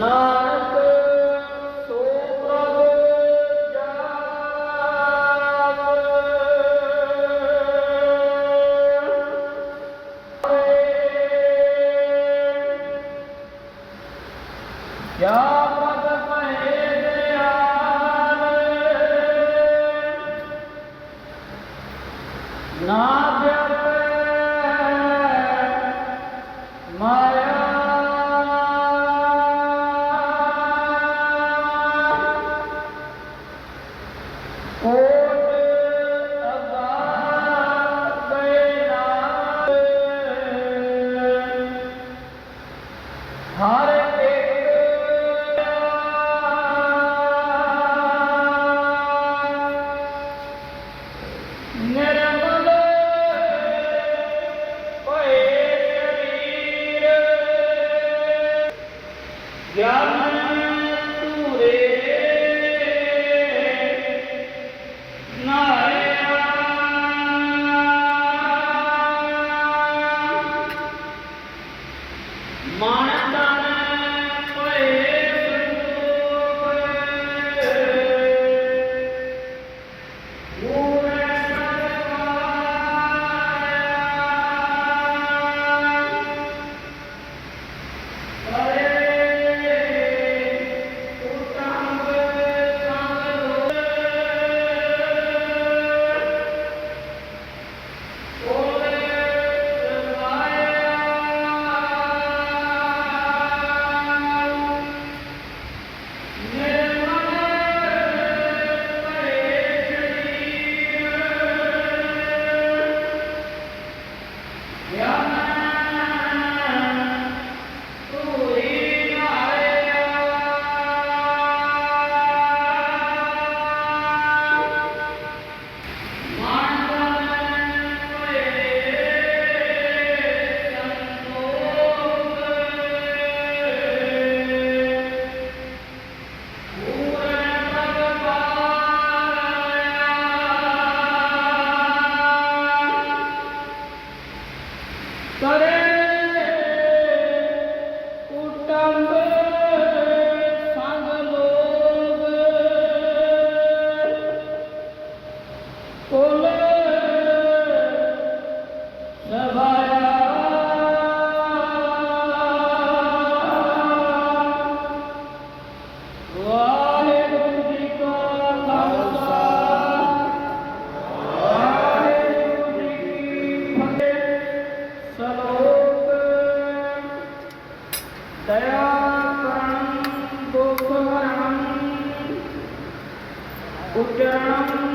No. 안녕. दयां दोषहरणं उद्यानम्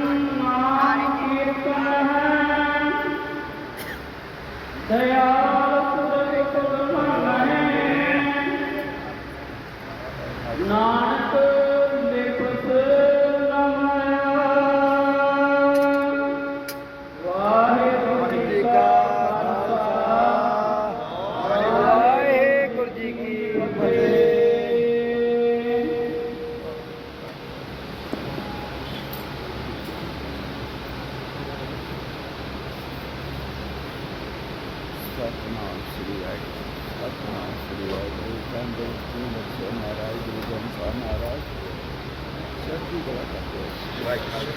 ਸਤਨਾਮ ਸ੍ਰੀ ਵਾਹਿਗੁਰੂ ਸਤਨਾਮ ਸ੍ਰੀ ਵਾਹਿਗੁਰੂ ਕੰਦੇ ਜੀ ਬਖਸ਼ੋ ਮਹਾਰਾਜ ਗੁਰੂ ਗ੍ਰੰਥ ਸਾਹਿਬ ਮਹਾਰਾਜ ਸਤਿ ਸ੍ਰੀ ਅਕਾਲ ਵਾਹਿਗੁਰੂ